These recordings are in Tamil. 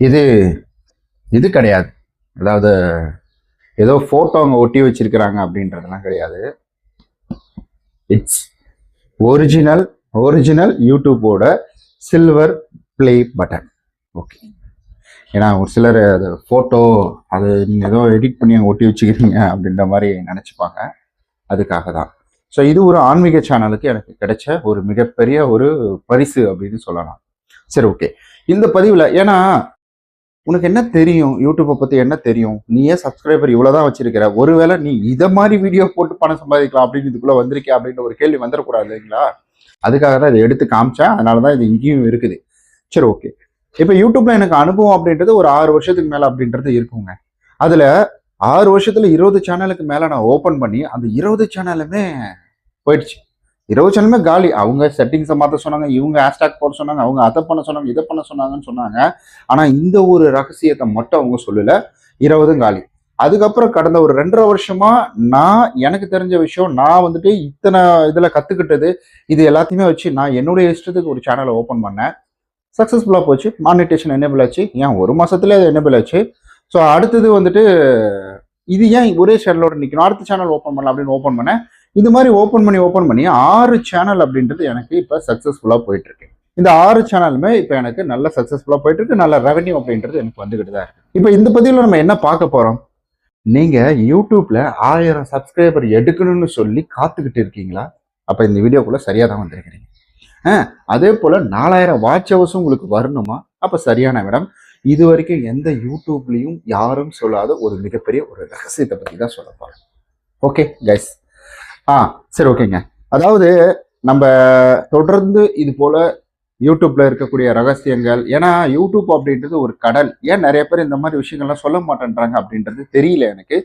இது இது கிடையாது. அதாவது ஏதோ ஃபோட்டோ அவங்க ஒட்டி வச்சிருக்கிறாங்க அப்படின்றதெல்லாம் கிடையாது. இட்ஸ் ஒரிஜினல் ஒரிஜினல் யூடியூப்போட சில்வர் ப்ளே பட்டன் ஓகே ஏன்னா ஒரு சிலர் அது ஃபோட்டோ அது நீங்கள் ஏதோ எடிட் பண்ணி அங்கே ஒட்டி வச்சுக்கிறீங்க அப்படின்ற மாதிரி நினச்சிப்பாங்க. அதுக்காக தான். ஸோ இது ஒரு ஆன்மீக சேனலுக்கு எனக்கு கிடைச்ச ஒரு மிகப்பெரிய ஒரு பரிசு அப்படின்னு சொல்லலாம். சரி ஓகே இந்த பதிவில் ஏன்னா உனக்கு என்ன தெரியும்? யூடியூப்பை பற்றி என்ன தெரியும்? நீயே சப்ஸ்கிரைபர் இவ்வளோதான் வச்சிருக்கிற? ஒருவேளை நீ இதை மாதிரி வீடியோ போட்டு பணம் சம்பாதிக்கலாம் அப்படின்னு இதுக்குள்ளே வந்திருக்கே அப்படின்ற ஒரு கேள்வி வந்துடக்கூடாது இல்லைங்களா? அதுக்காக தான் இதை எடுத்து காமிச்சேன். அதனால தான் இது இங்கேயும் இருக்குது. சரி ஓகே இப்போ யூடியூப்ல எனக்கு அனுபவம் அப்படின்றது ஒரு ஆறு வருஷத்துக்கு மேலே அப்படின்றது இருக்குங்க. அதில் ஆறு வருஷத்தில் இருபது சேனலுக்கு மேலே நான் ஓப்பன் பண்ணி அந்த இருபது சேனலுமே போயிடுச்சு. இருபது சேனலுமே காலி. அவங்க செட்டிங்ஸை மாற்ற சொன்னாங்க இவங்க ஹேஷ்டாக் போட சொன்னாங்க அவங்க அதை பண்ண சொன்னாங்க இதை பண்ண சொன்னாங்கன்னு சொன்னாங்க. ஆனால் இந்த ஒரு ரகசியத்தை மட்டும் அவங்க சொல்லலை. இருபதும் காலி. அதுக்கப்புறம் கடந்த ஒரு ரெண்டரை வருஷமா நான் எனக்கு தெரிஞ்ச விஷயம் நான் வந்துட்டு இத்தனை இதில் கற்றுக்கிட்டது இது எல்லாத்தையுமே வச்சு நான் என்னுடைய இஷ்டத்துக்கு ஒரு சேனலை ஓப்பன் பண்ணேன். சக்ஸஸ்ஃபுல்லாக போச்சு. மானிட்டேஷன் எனேபிள் ஆச்சு. ஏன்? ஒரு மாசத்துல அது எனேபிள் ஆச்சு. ஸோ அடுத்தது வந்துட்டு இது ஏன் ஒரே சேனலோட நிற்கணும் அடுத்த சேனல் ஓப்பன் பண்ணலாம் அப்படின்னு ஓப்பன் பண்ணேன். இது மாதிரி ஓப்பன் பண்ணி ஓப்பன் பண்ணி ஆறு சேனல் அப்படின்றது எனக்கு இப்போ சக்ஸஸ்ஃபுல்லாக போயிட்டுருக்கு. இந்த ஆறு சேனலுமே இப்போ எனக்கு நல்ல சக்ஸஸ்ஃபுல்லாக போயிட்டுருக்கு நல்ல ரெவன்யூ அப்படின்றது எனக்கு வந்துக்கிட்டு தான் இருக்குது இப்போ இந்த பதிவில் நம்ம என்ன பார்க்க போகிறோம் நீங்கள் யூடியூப்பில் ஆயிரம் சப்ஸ்கிரைபர் எடுக்கணும்னு சொல்லி காத்துக்கிட்டு இருக்கீங்களா? அப்போ இந்த வீடியோக்குள்ளே சரியாக தான் வந்திருக்கிறீங்க. ஆ, அதே போல் நாலாயிரம் வாட்ச் ஹவர்ஸும் உங்களுக்கு வரணுமா? அப்போ சரியான இடம். இது வரைக்கும் எந்த யூடியூப்லேயும் யாரும் சொல்லாத ஒரு மிகப்பெரிய ஒரு ரகசியத்தை பற்றி தான் சொல்ல போகிறேன் ஓகே கைஸ் ஆ சரி ஓகேங்க. அதாவது நம்ம தொடர்ந்து இது போல யூடியூப்ல இருக்கக்கூடிய ரகசியங்கள் ஏன்னா யூடியூப் அப்படின்றது ஒரு கடல். ஏன் நிறைய பேர் இந்த மாதிரி விஷயங்கள்லாம் சொல்ல மாட்டேன்றாங்க அப்படின்றது தெரியல எனக்கு.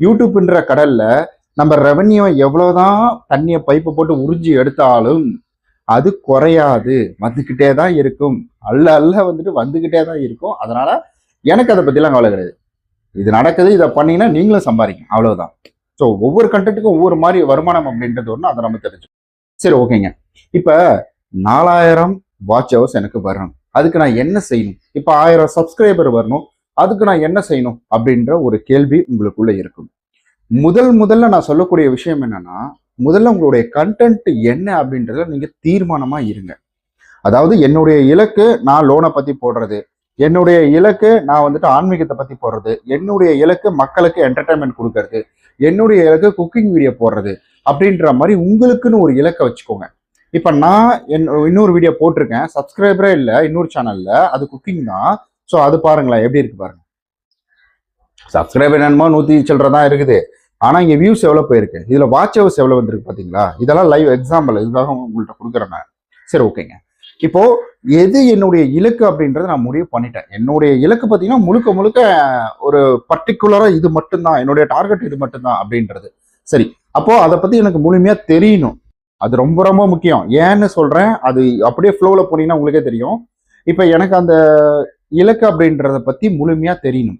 யூடியூப்ன்ற கடல்ல நம்ம ரெவன்யூ எவ்வளவுதான் தண்ணியை பைப்பை போட்டு உறிஞ்சி எடுத்தாலும் அது குறையாது. வந்துக்கிட்டே தான் இருக்கும். அல்ல அல்ல வந்துட்டு வந்துக்கிட்டே தான் இருக்கும். அதனால எனக்கு அதை பற்றிலாம் கவலை கிடையாது. இது நடக்குது இதை பண்ணீங்கன்னா நீங்களும் சம்பாதிக்கும் அவ்வளவுதான். ஸோ ஒவ்வொரு கண்டென்ட்டுக்கும் ஒவ்வொரு மாதிரி வருமானம் அப்படின்றது ஒன்று அதை நம்ம தெரிஞ்சு சரி ஓகேங்க இப்போ நாலாயிரம் வாட்ச் ஹவர்ஸ் எனக்கு வரணும். அதுக்கு நான் என்ன செய்யணும்? இப்போ ஆயிரம் சப்ஸ்கிரைபர் வரணும். அதுக்கு நான் என்ன செய்யணும்? அப்படின்ற ஒரு கேள்வி உங்களுக்குள்ள இருக்கும். முதல் முதல்ல நான் சொல்லக்கூடிய விஷயம் என்னன்னா முதல்ல உங்களுடைய கண்டென்ட் என்ன அப்படின்றத நீங்க தீர்மானமா இருங்க. அதாவது என்னுடைய இலக்கு நான் லோனை பத்தி போடுறது. என்னுடைய இலக்கு நான் வந்துட்டு ஆன்மீகத்தை பத்தி போடுறது. என்னுடைய இலக்கு மக்களுக்கு என்டர்டைன்மெண்ட் கொடுக்கறது. என்னுடைய இலக்கு குக்கிங் வீடியோ போடுறது அப்படின்ற மாதிரி உங்களுக்குன்னு ஒரு இலக்கை வச்சுக்கோங்க. இப்போ நான் என் இன்னொரு வீடியோ போட்டிருக்கேன். சப்ஸ்கிரைபரே இல்லை இன்னொரு சேனலில் அது குக்கிங் தான். ஸோ அது பாருங்களேன் எப்படி இருக்கு பாருங்க. சப்ஸ்கிரைபர் என்னமோ நூற்றி சில்லற தான் இருக்குது. ஆனால் இங்கே வியூஸ் எவ்வளோ போயிருக்கு? இதில் வாட்ச் ஹவர்ஸ் எவ்வளோ வந்திருக்கு பார்த்தீங்களா இதெல்லாம் லைவ் எக்ஸாம்பிள் இதுக்காக உங்கள்கிட்ட கொடுக்குறேன் சரி ஓகேங்க இப்போ எது என்னுடைய இலக்கு அப்படின்றத நான் முடிவு பண்ணிட்டேன். என்னுடைய இலக்கு பார்த்தீங்கன்னா முழுக்க முழுக்க ஒரு பர்டிகுலராக இது மட்டும்தான். என்னுடைய டார்கெட் இது மட்டும்தான் அப்படின்றது. சரி அப்போ அதை பற்றி எனக்கு முழுமையாக தெரியணும். அது ரொம்ப ரொம்ப முக்கியம். ஏன்னு சொல்கிறேன் அது அப்படியே ஃப்ளோவில் போனீங்கன்னா உங்களுக்கே தெரியும். இப்போ எனக்கு அந்த இலக்கு அப்படின்றத பற்றி முழுமையாக தெரியணும்.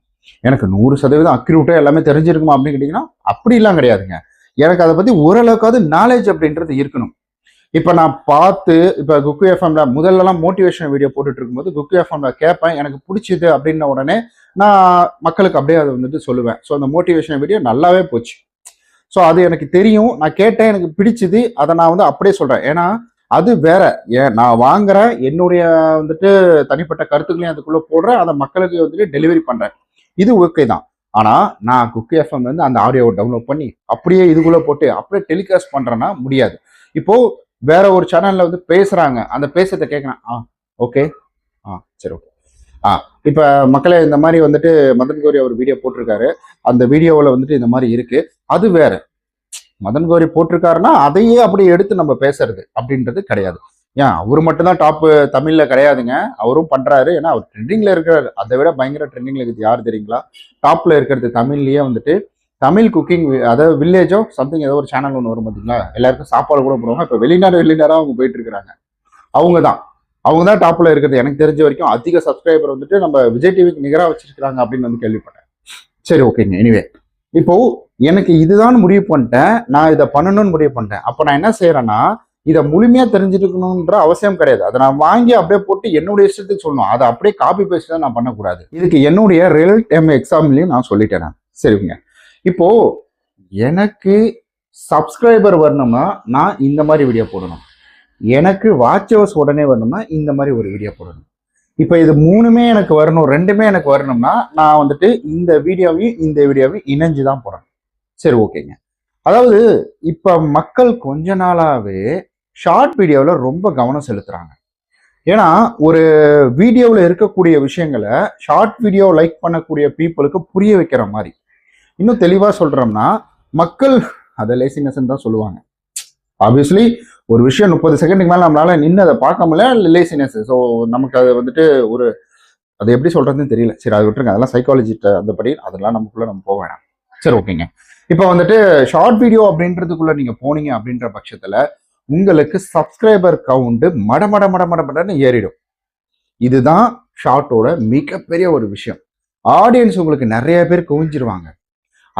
எனக்கு நூறு சதவீதம் அக்யூரேட்டாக எல்லாமே தெரிஞ்சிருக்குமா அப்படின்னு கேட்டிங்கன்னா அப்படிலாம் கிடையாதுங்க. எனக்கு அதை பற்றி ஓரளவுக்காவது நாலேஜ் அப்படின்றது இருக்கணும். இப்போ நான் பார்த்து இப்போ குக்கு எஃப்எம்ல முதல்லலாம் மோட்டிவேஷன் வீடியோ போட்டுட்டு இருக்கும்போது குக்கு எஃப்எம்ல கேட்பேன் எனக்கு பிடிச்சிது அப்படின்ன உடனே நான் மக்களுக்கு அப்படியே அதை வந்துட்டு சொல்லுவேன். ஸோ அந்த மோட்டிவேஷன் வீடியோ நல்லாவே போச்சு. ஸோ அது எனக்கு தெரியும். நான் கேட்டேன் எனக்கு பிடிச்சது. அதை நான் வந்து அப்படியே சொல்கிறேன் ஏன்னா அது வேற. ஏன்? நான் வாங்குறேன் என்னுடைய வந்துட்டு தனிப்பட்ட கருத்துக்களையும் அதுக்குள்ளே போடுறேன் அதை மக்களுக்கு வந்துட்டு டெலிவரி பண்ணுறேன் இது ஓகே தான். ஆனால் நான் குக்கு எஃப்எம் வந்து அந்த ஆடியோவை டவுன்லோட் பண்ணி அப்படியே இதுக்குள்ளே போட்டு அப்படியே டெலிகாஸ்ட் பண்ணுறேன்னா முடியாது. இப்போது வேற ஒரு சேனல்ல வந்து பேசுறாங்க. அந்த பேசுறத கேட்கறேன் ஆ ஓகே ஆ சரி ஓகே ஆ இப்போ மக்களே இந்த மாதிரி வந்துட்டு மதன் கோரி அவர் வீடியோ போட்டிருக்காரு. அந்த வீடியோவில் வந்துட்டு இந்த மாதிரி இருக்கு. அது வேற. மதன் கோரி போட்டிருக்காருன்னா அதையே அப்படியே எடுத்து நம்ம பேசுறது அப்படின்றது கிடையாது. ஏன் அவர் மட்டும்தான் டாப்பு தமிழில் கிடையாதுங்க. அவரும் பண்ணுறாரு ஏன்னா அவர் ட்ரெண்டிங்கில் இருக்கிறாரு. அதை விட பயங்கர ட்ரெண்டிங்கில் இருக்குது. யார் தெரியுங்களா? டாப்பில் இருக்கிறது தமிழ்லேயே வந்துட்டு தமிழ் குக்கிங் அதாவது வில்லேஜோ சம்திங் ஏதோ ஒரு சேனல் ஒன்று வரும் பார்த்தீங்களா எல்லாருக்கும் சாப்பாடு கூட போடுவாங்க. இப்போ வெளிநாடு வெளிநாடாக அவங்க போயிட்டு இருக்கிறாங்க அவங்க தான் அவங்க தான் டாப்பில் இருக்கிறது. எனக்கு தெரிஞ்ச வரைக்கும் அதிக சப்ஸ்கிரைபர் வந்துட்டு நம்ம விஜய் டிவிக்கு நிகராக வச்சிருக்கிறாங்க அப்படின்னு வந்து கேள்விப்பட்டேன். சரி ஓகேங்க எனிவே இப்போ எனக்கு இதுதான் முடிவு பண்ணிட்டேன். நான் இதை பண்ணணும்னு முடிவு பண்ணிட்டேன். அப்போ நான் என்ன செய்யறேன்னா இதை முழுமையாக தெரிஞ்சுக்கணுன்ற அவசியம் கிடையாது. அதை நான் வாங்கி அப்படியே போட்டு என்னுடைய இஷ்டத்துக்கு சொல்லணும். அதை அப்படியே காப்பி பேஸ்ட் தான் நான் பண்ணக்கூடாது. இதுக்கு என்னுடைய ரியல் டைம் எக்ஸாம்லையும் நான் சொல்லிட்டேன் நான். சரிங்க இப்போ எனக்கு சப்ஸ்கிரைபர் வரணும்னா நான் இந்த மாதிரி வீடியோ போடணும். எனக்கு வாட்ச் ஹவர்ஸ் உடனே வரணும்னா இந்த மாதிரி ஒரு வீடியோ போடணும். இப்போ இது மூணுமே எனக்கு வரணும் ரெண்டுமே எனக்கு வரணும்னா நான் வந்துட்டு இந்த வீடியோவையும் இந்த வீடியோவையும் இணைஞ்சு தான் போடுறேன் சரி ஓகேங்க. அதாவது இப்போ மக்கள் கொஞ்ச நாளாகவே ஷார்ட் வீடியோவில் ரொம்ப கவனம் செலுத்துகிறாங்க ஏன்னா ஒரு வீடியோவில் இருக்கக்கூடிய விஷயங்களை ஷார்ட் வீடியோ லைக் பண்ணக்கூடிய பீப்புளுக்கு புரிய வைக்கிற மாதிரி. இன்னும் தெளிவாக சொல்கிறோம்னா மக்கள் அதை லேசினஸ் தான் சொல்லுவாங்க. ஆப்வியஸ்லி ஒரு விஷயம் முப்பது செகண்டுக்கு மேலே நம்மளால நின்று அதை பார்க்க முடியல லேசினஸ் ஸோ நமக்கு அது வந்துட்டு ஒரு அது எப்படி சொல்றதுன்னு தெரியல. சரி அதை விட்டுருங்க. அதெல்லாம் சைக்காலஜிட்ட அந்தபடி அதெல்லாம் நமக்குள்ள நம்ம போக வேணாம். சரி ஓகேங்க. இப்போ வந்துட்டு ஷார்ட் வீடியோ அப்படின்றதுக்குள்ள நீங்க போனீங்க அப்படின்ற பட்சத்துல உங்களுக்கு சப்ஸ்கிரைபர் கவுண்டு மட மட மட மட மடன்னு ஏறிடும். இதுதான் ஷார்ட்டோட மிகப்பெரிய ஒரு விஷயம். ஆடியன்ஸ் உங்களுக்கு நிறைய பேர் குவிஞ்சிருவாங்க.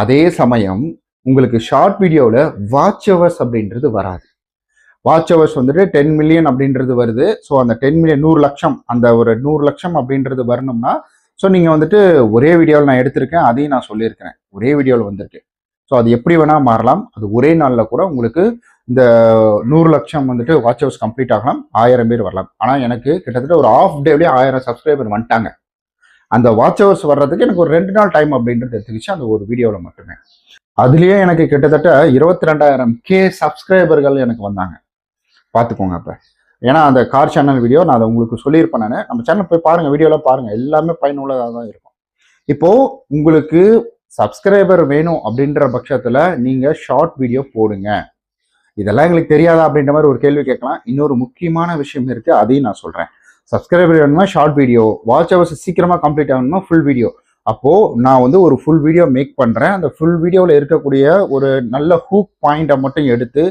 அதே சமயம் உங்களுக்கு ஷார்ட் வீடியோவில் வாட்ச் ஹவர்ஸ் அப்படின்றது வராது. வாட்ச் ஹவர்ஸ் வந்துட்டு டென் மில்லியன் அப்படின்றது வருது. ஸோ அந்த டென் மில்லியன் நூறு லட்சம் அந்த ஒரு நூறு லட்சம் அப்படின்றது வரணும்னா ஸோ நீங்கள் வந்துட்டு ஒரே வீடியோவில் நான் எடுத்திருக்கேன் அதையும் நான் சொல்லியிருக்கிறேன். ஒரே வீடியோவில் வந்திருக்கு ஸோ அது எப்படி வேணால் மாறலாம். அது ஒரே நாளில் கூட உங்களுக்கு இந்த நூறு லட்சம் வந்துட்டு வாட்ச் ஹவர்ஸ் கம்ப்ளீட் ஆகலாம். ஆயிரம் பேர் வரலாம். ஆனால் எனக்கு கிட்டத்தட்ட ஒரு ஆஃப் டேவிலே ஆயிரம் சப்ஸ்கிரைபர் வந்துட்டாங்க. அந்த வாட்ச் ஹவர்ஸ் வர்றதுக்கு எனக்கு ஒரு ரெண்டு நாள் டைம் அப்படின்றது எடுத்துக்கிச்சு. அந்த ஒரு வீடியோவில் மட்டுமே. அதுலேயே எனக்கு கிட்டத்தட்ட இருபத்தி ரெண்டாயிரம் கே சப்ஸ்கிரைபர்கள் எனக்கு வந்தாங்க. பார்த்துக்கோங்க அப்போ. ஏன்னா அந்த கார் சேனல் வீடியோ நான் அதை உங்களுக்கு சொல்லியிருப்பேன் நான். நம்ம சேனல் போய் பாருங்கள் வீடியோலாம் பாருங்கள் எல்லாமே பயனுள்ளதாக தான் இருக்கும். இப்போது உங்களுக்கு சப்ஸ்கிரைபர் வேணும் அப்படின்ற பட்சத்தில் நீங்கள் ஷார்ட் வீடியோ போடுங்க. இதெல்லாம் எங்களுக்கு தெரியாதா அப்படின்ற மாதிரி ஒரு கேள்வி கேட்கலாம். இன்னொரு முக்கியமான விஷயம் இருக்குது அதையும் நான் சொல்கிறேன் சப்ஸ்கிரைபர் வேணுமா? ஷார்ட் வீடியோ வாட்ச் ஹவர்ஸ் சீக்கிரமாக கம்ப்ளீட் ஆகணுமா? ஃபுல் வீடியோ அப்போது நான் வந்து ஒரு ஃபுல் வீடியோ மேக் பண்ணுறேன் அந்த ஃபுல் வீடியோவில் இருக்கக்கூடிய ஒரு நல்ல ஹூக் பாயிண்ட்டை மட்டும் எடுத்து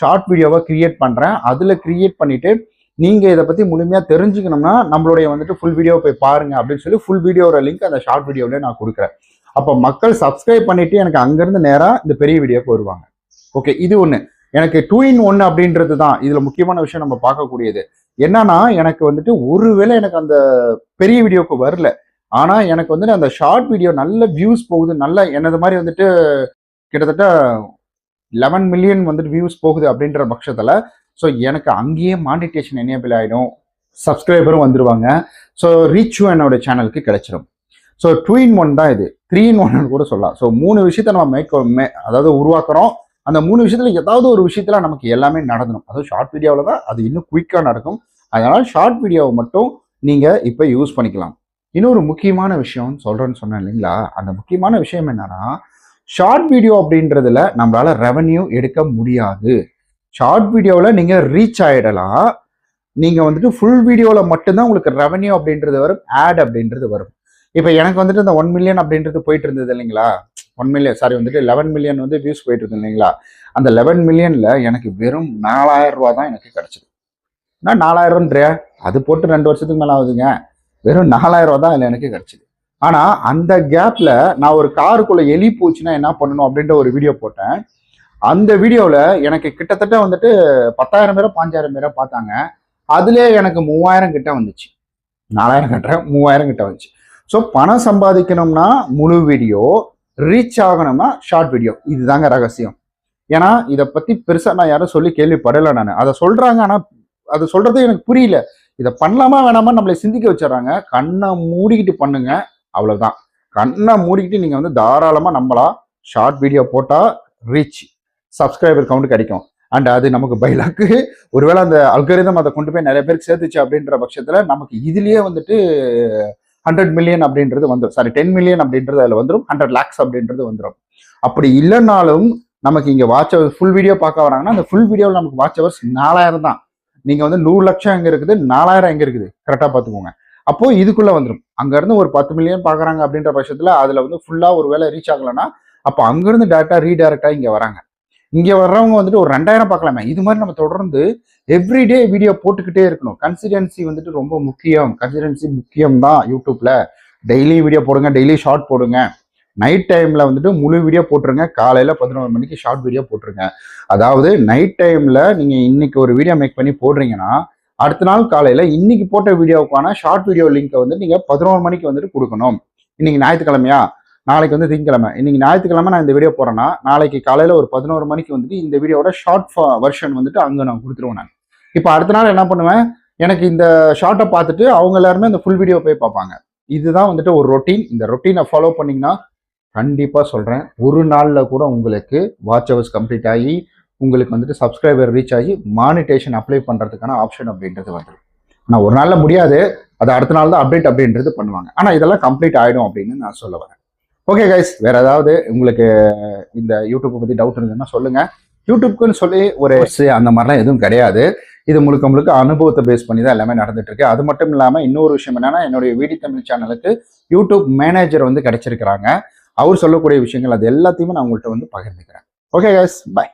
ஷார்ட் வீடியோவை க்ரியேட் பண்ணுறேன் அதில் க்ரியேட் பண்ணிவிட்டு நீங்கள் இதை பற்றி முழுமையாக தெரிஞ்சுக்கணும்னா நம்மளுடைய வந்துட்டு ஃபுல் வீடியோ போய் பாருங்கள் அப்படின்னு சொல்லி ஃபுல் வீடியோட லிங்க் அந்த ஷார்ட் வீடியோவிலே நான் கொடுக்குறேன். அப்போ மக்கள் சப்ஸ்கிரைப் பண்ணிவிட்டு எனக்கு அங்கேருந்து நேராக இந்த பெரிய வீடியோக்கு வருவாங்க. ஓகே இது ஒன்று எனக்கு டூ இன் ஒன் அப்படின்றது தான். இதில் முக்கியமான விஷயம் நம்ம பார்க்கக்கூடியது. என்னன்னா எனக்கு வந்துட்டு ஒருவேளை எனக்கு அந்த பெரிய வீடியோக்கு வரல. ஆனால் எனக்கு வந்துட்டு அந்த ஷார்ட் வீடியோ நல்ல வியூஸ் போகுது நல்ல எனது மாதிரி வந்துட்டு கிட்டத்தட்ட லெவன் மில்லியன் வந்துட்டு வியூஸ் போகுது அப்படின்ற பட்சத்தில் ஸோ எனக்கு அங்கேயே மானிட்டேஷன் எனேபிள் ஆகிடும் சப்ஸ்கிரைபரும் வந்துருவாங்க. ஸோ ரீச்சும் என்னோட சேனலுக்கு கிடைச்சிடும் ஸோ டூ இன் ஒன் தான் இது. த்ரீ இன் ஒன் கூட சொல்லலாம். ஸோ மூணு விஷயத்த நம்ம மேக் மே அதாவது உருவாக்குறோம். அந்த மூணு விஷயத்துல ஏதாவது ஒரு விஷயத்துல நமக்கு எல்லாமே நடந்துடும் அதுவும் ஷார்ட் வீடியோவில் தான் அது இன்னும் குயிக்காக நடக்கும். அதனால் ஷார்ட் வீடியோவை மட்டும் நீங்கள் இப்போ யூஸ் பண்ணிக்கலாம். இன்னொரு முக்கியமான விஷயம் சொல்கிறேன்னு சொன்னேன் இல்லைங்களா? அந்த முக்கியமான விஷயம் என்னன்னா ஷார்ட் வீடியோ அப்படின்றதுல நம்மளால ரெவன்யூ எடுக்க முடியாது. ஷார்ட் வீடியோவில் நீங்கள் ரீச் ஆகிடலாம் நீங்கள் வந்துட்டு ஃபுல் வீடியோவில் மட்டும்தான் உங்களுக்கு ரெவன்யூ அப்படின்றது வரும் ஆட் அப்படின்றது வரும். இப்போ எனக்கு வந்துட்டு இந்த ஒன் மில்லியன் அப்படின்றது போயிட்டு இருந்தது இல்லைங்களா? ஒன் மில்லியன் சாரி வந்துட்டு லெவன் மில்லியன் வந்து வியூஸ் போயிட்டு இருந்தது இல்லைங்களா? அந்த லெவன் மில்லியனில் எனக்கு வெறும் நாலாயிரம் ரூபா தான் எனக்கு கிடச்சிது. நான் நாலாயிரம்ன்றியா? அது போட்டு ரெண்டு வருஷத்துக்கு மேலே ஆகுதுங்க. வெறும் நாலாயிரம் ரூபா தான் அதில் எனக்கு கிடைச்சிது. ஆனால் அந்த கேப்பில் நான் ஒரு காருக்குள்ளே எலி போச்சுன்னா என்ன பண்ணணும் அப்படின்ற ஒரு வீடியோ போட்டேன். அந்த வீடியோவில் எனக்கு கிட்டத்தட்ட வந்துட்டு பத்தாயிரம் பேரை பாஞ்சாயிரம் பேரை பார்த்தாங்க. அதுலேயே எனக்கு மூவாயிரம் கிட்ட வந்துச்சு. நாலாயிரம் கட்டுறேன் மூவாயிரம் கிட்ட வந்துச்சு. ஸோ பணம் சம்பாதிக்கணும்னா முழு வீடியோ ரீச் ஆகணும்னா ஷார்ட் வீடியோ இதுதாங்க ரகசியம். ஏன்னா இதை பற்றி பெருசாக நான் யாரும் சொல்லி கேள்விப்படலை நான். அதை சொல்கிறாங்க ஆனால் அதை சொல்கிறது எனக்கு புரியல. இதை பண்ணலாமா வேணாமா நம்மளை சிந்திக்க வச்சிடறாங்க. கண்ணை மூடிக்கிட்டு பண்ணுங்க அவ்வளோதான் கண்ணை மூடிக்கிட்டு நீங்கள் வந்து தாராளமாக நம்மளா ஷார்ட் வீடியோ போட்டால் ரீச் சப்ஸ்கிரைபர் கவுண்ட் கிடைக்கும். அண்ட் அது நமக்கு பைலாக்கு. ஒருவேளை அந்த அல்கரிதம் அதை கொண்டு போய் நிறைய பேருக்கு சேர்த்துச்சு அப்படின்ற பட்சத்தில் நமக்கு இதுலேயே வந்துட்டு ஹண்ட்ரட் மில்லியன் அப்படின்றது வந்துடும் சாரி டென் மில்லியன் அப்படின்றது அதில் வந்துடும் ஹண்ட்ரட் லேக்ஸ் அப்படின்றது வந்துடும் அப்படி இல்லைனாலும் நமக்கு இங்கே வாட்ச் ஹவர்ஸ் ஃபுல் வீடியோ பார்க்க வராங்கன்னா அந்த ஃபுல் வீடியோவில் நமக்கு வாட்ச் ஹவர்ஸ் நாலாயிரம் தான். நீங்கள் வந்து நூறு லட்சம் எங்கே இருக்குது? நாலாயிரம் எங்கே இருக்குது? கரெக்டாக பார்த்துக்கோங்க. அப்போ இதுக்குள்ளே வந்துடும் அங்கேருந்து ஒரு பத்து மில்லியன் பார்க்குறாங்க அப்படின்ற பட்சத்தில் அதில் வந்து ஃபுல்லாக ஒரு வேலை ரீச் ஆகலைன்னா அப்போ அங்கேருந்து டேரெக்டாக ரீடைரக்டா இங்கே வராங்க. இங்கே வர்றவங்க வந்துட்டு ஒரு ரெண்டாயிரம் பார்க்கலாமே. இது மாதிரி நம்ம தொடர்ந்து எவ்ரிடே வீடியோ போட்டுக்கிட்டே இருக்கணும். கன்சிடென்சி வந்துட்டு ரொம்ப முக்கியம். கன்சிடென்சி முக்கியம் தான் யூடியூப்ல. டெய்லி வீடியோ போடுங்க டெய்லி ஷார்ட் போடுங்க. நைட் டைம்ல வந்துட்டு முழு வீடியோ போட்டுருங்க. காலையில பதினோரு மணிக்கு ஷார்ட் வீடியோ போட்டுருங்க. அதாவது நைட் டைம்ல நீங்க இன்னைக்கு ஒரு வீடியோ மேக் பண்ணி போடுறீங்கன்னா அடுத்த நாள் காலையில இன்னைக்கு போட்ட வீடியோவுக்கான ஷார்ட் வீடியோ லிங்கை வந்து நீங்க பதினோரு மணிக்கு வந்துட்டு கொடுக்கணும். இன்னைக்கு ஞாயிற்றுக்கிழமையா? நாளைக்கு வந்து திங்கக்கிழமை. இன்னைக்கு ஞாயிற்றுக்கிழமை நான் இந்த வீடியோ போகிறேன்னா நாளைக்கு காலையில் ஒரு பதினோரு மணிக்கு வந்துட்டு இந்த வீடியோட ஷார்ட் வெர்ஷன் வந்துட்டு அங்கே நான் கொடுத்துருவேன் நான். இப்போ அடுத்த நாள் என்ன பண்ணுவேன்? எனக்கு இந்த ஷார்ட்டை பார்த்துட்டு அவங்க எல்லாருமே இந்த ஃபுல் வீடியோ போய் பார்ப்பாங்க. இதுதான் வந்துட்டு ஒரு ரொட்டீன் இந்த ரொட்டீனை ஃபாலோ பண்ணீங்கன்னா கண்டிப்பாக சொல்கிறேன் ஒரு நாளில் கூட உங்களுக்கு வாட்ச் ஹவர்ஸ் கம்ப்ளீட் ஆகி உங்களுக்கு வந்துட்டு சப்ஸ்கிரைபர் ரீச் ஆகி மானிட்டேஷன் அப்ளை பண்ணுறதுக்கான ஆப்ஷன் அப்படின்றது வந்துடும் ஆனால் ஒரு நாளில் முடியாது அது அடுத்த நாள் தான் அப்டேட் அப்படின்றது பண்ணுவாங்க. ஆனால் இதெல்லாம் கம்ப்ளீட் ஆகிடும் அப்படின்னு நான் சொல்ல வரேன். ஓகே கைஸ் வேற ஏதாவது உங்களுக்கு இந்த யூடியூப்பை பற்றி டவுட் இருந்ததுன்னா சொல்லுங்க. யூடியூப்க்குன்னு சொல்லி ஒரு course அந்த மாதிரிலாம் எதுவும் கிடையாது. இது முழுக்க முழுக்க அனுபவத்தை பேஸ் பண்ணி தான் எல்லாமே நடந்துட்டு இருக்கு. அது மட்டும் இல்லாமல் இன்னொரு விஷயம் என்னன்னா என்னுடைய வீடி தமிழ் சேனலுக்கு யூடியூப் மேனேஜர் வந்து கிடைச்சிருக்கிறாங்க. அவர் சொல்லக்கூடிய விஷயங்கள் அது எல்லாத்தையுமே நான் உங்கள்கிட்ட வந்து பகிர்ந்துக்கிறேன். Okay guys bye